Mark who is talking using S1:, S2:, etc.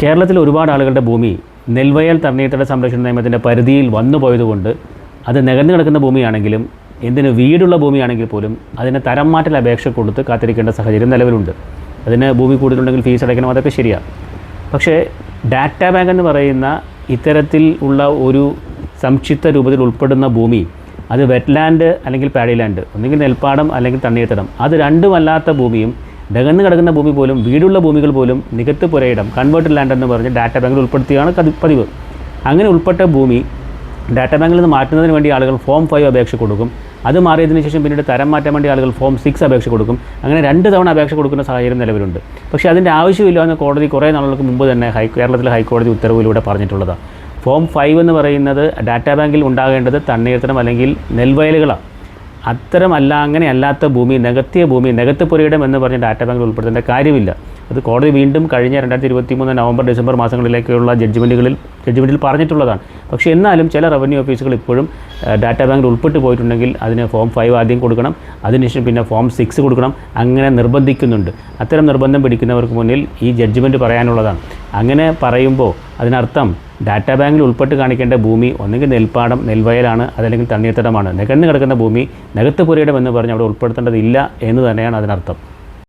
S1: കേരളത്തിൽ ഒരുപാട് ആളുകളുടെ ഭൂമി നെൽവയൽ തണ്ണീർത്തട സംരക്ഷണ നിയമത്തിന്റെ പരിധിയിൽ വന്നു പോയതുകൊണ്ട് അത് നികന്നു കിടക്കുന്ന ഭൂമിയാണെങ്കിലും എന്തിന് വീടുള്ള ഭൂമിയാണെങ്കിൽ പോലും അതിന് തരം മാറ്റൽ അപേക്ഷ കൊടുത്ത് കാത്തിരിക്കേണ്ട സാഹചര്യം നിലവിലുണ്ട്. അതിന് ഭൂമി കൂടുതലുണ്ടെങ്കിൽ ഫീസ് അടയ്ക്കണം അതൊക്കെ ശരിയാണ് പക്ഷേ ഡാറ്റ ബാങ്ക് എന്ന് പറയുന്ന ഇത്തരത്തിൽ ഉള്ള ഒരു സംക്ഷിപ്ത രൂപത്തിൽ ഉൾപ്പെടുന്ന ഭൂമി അത് വെറ്റ്ലാൻഡ് അല്ലെങ്കിൽ പാഡിലാൻഡ് ഒന്നുകിൽ നെൽപ്പാടം അല്ലെങ്കിൽ തണ്ണീർത്തടം അത് രണ്ടുമല്ലാത്ത ഭൂമിയും നികന്ന് കിടക്കുന്ന ഭൂമി പോലും വീടുള്ള ഭൂമികൾ പോലും നികത്ത് പുരയിടം കൺവേർട്ടഡ് ലാൻഡ് എന്ന് പറഞ്ഞ് ഡാറ്റാ ബാങ്കിൽ ഉൾപ്പെടുത്തിയാണ് പതിവ്. അങ്ങനെ ഉൾപ്പെട്ട ഭൂമി ഡാറ്റാ ബാങ്കിൽ നിന്ന് മാറ്റുന്നതിന് വേണ്ടി ആളുകൾ ഫോം ഫൈവ് അപേക്ഷ കൊടുക്കും. അത് മാറിയതിന് ശേഷം പിന്നീട് തരം മാറ്റാൻ വേണ്ടി ആളുകൾ ഫോം സിക്സ് അപേക്ഷ കൊടുക്കും. അങ്ങനെ രണ്ട് തവണ അപേക്ഷ കൊടുക്കുന്ന സാഹചര്യം നിലവിലുണ്ട്. പക്ഷേ അതിന്റെ ആവശ്യമില്ല എന്ന് കോടതി കുറേ നാളുകൾക്ക് മുമ്പ് തന്നെ ഹൈ കേരളത്തിലെ ഹൈക്കോടതി ഉത്തരവിലൂടെ പറഞ്ഞിട്ടുള്ളതാണ് ഫോം ഫൈവ് എന്ന് പറയുന്നത് ഡാറ്റാ ബാങ്കിൽ ഉണ്ടാകേണ്ടത് തണ്ണീർത്തരം അല്ലെങ്കിൽ നെൽവയലുകളാണ് അത്തരം അല്ല അങ്ങനെ അല്ലാത്ത ഭൂമി നികത്തിയ ഭൂമി നികത്ത് പുരയിടം എന്ന് പറഞ്ഞ ഡാറ്റ ബാങ്കിൽ ഉൾപ്പെടുത്തേണ്ട കാര്യമില്ല. അത് കോടതി വീണ്ടും കഴിഞ്ഞ രണ്ടായിരത്തി ഇരുപത്തി മൂന്ന് നവംബർ ഡിസംബർ മാസങ്ങളിലേക്കുള്ള ജഡ്ജ്മെന്റുകളിൽ ജഡ്ജ്മെന്റിൽ പറഞ്ഞിട്ടുള്ളതാണ്. പക്ഷേ എന്നാലും ചില റവന്യൂ ഓഫീസുകൾ ഇപ്പോഴും ഡാറ്റാ ബാങ്കിൽ ഉൾപ്പെട്ട് പോയിട്ടുണ്ടെങ്കിൽ അതിന് ഫോം ഫൈവ് ആദ്യം കൊടുക്കണം അതിനുശേഷം പിന്നെ ഫോം സിക്സ് കൊടുക്കണം അങ്ങനെ നിർബന്ധിക്കുന്നുണ്ട്. അത്തരം നിർബന്ധം പിടിക്കുന്നവർക്ക് മുന്നിൽ ഈ ജഡ്ജ്മെന്റ് പറയാനുള്ളതാണ്. അങ്ങനെ പറയുമ്പോൾ അതിനർത്ഥം ഡാറ്റാ ബാങ്കിൽ ഉൾപ്പെട്ട് കാണിക്കേണ്ട ഭൂമി ഒന്നുകിൽ നെൽപ്പാടം നെൽവയലാണ് അതല്ലെങ്കിൽ തണ്ണീർത്തടമാണ്. നികന്ന് കിടക്കുന്ന ഭൂമി നികത്ത് പുരയിടം എന്ന് പറഞ്ഞ് അവിടെ ഉൾപ്പെടുത്തേണ്ടതില്ല എന്ന് തന്നെയാണ് അതിനർത്ഥം.